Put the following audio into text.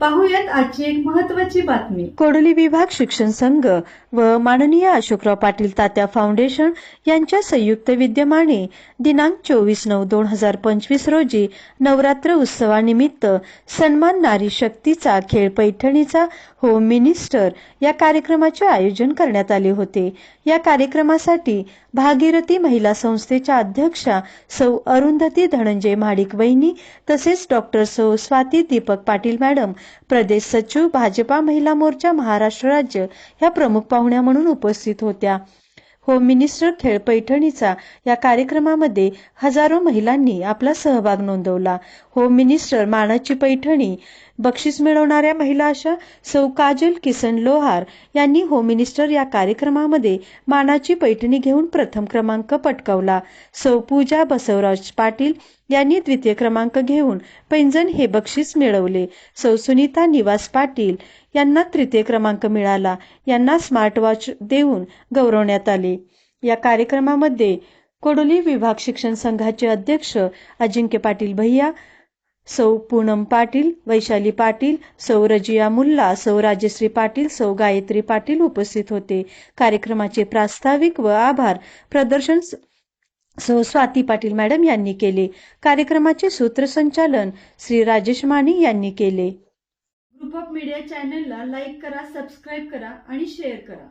पाहूयात आजची एक महत्वाची बातमी. कोडोली विभाग शिक्षण संघ व माननीय अशोकराव पाटील तात्या फाउंडेशन यांच्या संयुक्त विद्यमाने दिनांक चोवीस नऊ दोन हजार पंचवीस रोजी नवरात्र उत्सवानिमित्त सन्मान नारी शक्तीचा खेळ पैठणीचा होम मिनिस्टर या कार्यक्रमाचे आयोजन करण्यात आले होते. या कार्यक्रमासाठी भागीरथी महिला संस्थेच्या अध्यक्षा सौ अरुंधती धनंजय महाडिक वहिनी तसेच डॉक्टर सौ स्वाती दीपक पाटील मॅडम प्रदेश सचिव भाजपा महिला मोर्चा महाराष्ट्र राज्य ह्या प्रमुख पाहुण्या म्हणून उपस्थित होत्या. होम मिनिस्टर खेळ पैठणीचा या कार्यक्रमामध्ये हजारो महिलांनी आपला सहभाग नोंदवला. होम मिनिस्टर मानाची पैठणी बक्षीस मिळवणाऱ्या महिला अशा सौ काजल किसन लोहार यांनी होम मिनिस्टर या कार्यक्रमामध्ये मानाची पैठणी घेऊन प्रथम क्रमांक पटकावला. सौ पूजा बसवराज पाटील यांनी द्वितीय क्रमांक घेऊन पैंजण हे बक्षीस मिळवले. सौ सुनीता निवास पाटील यांना तृतीय क्रमांक मिळाला. यांना स्मार्टवॉच देऊन गौरवण्यात आले. या कार्यक्रमामध्ये कोडोली विभाग शिक्षण संघाचे अध्यक्ष अजिंक्य पाटील भैया सौ पूनम पाटील वैशाली पाटील सौ रजिया मुल्ला सौ राजश्री पाटील सौ गायत्री पाटील उपस्थित होते. कार्यक्रमाचे प्रास्ताविक व आभार प्रदर्शन सौ स्वाती पाटील मॅडम यांनी केले. कार्यक्रमाचे सूत्रसंचालन श्री राजेश माने यांनी केले. ग्रुप ऑफ मीडिया चॅनलला लाईक करा सबस्क्राईब करा आणि शेअर करा.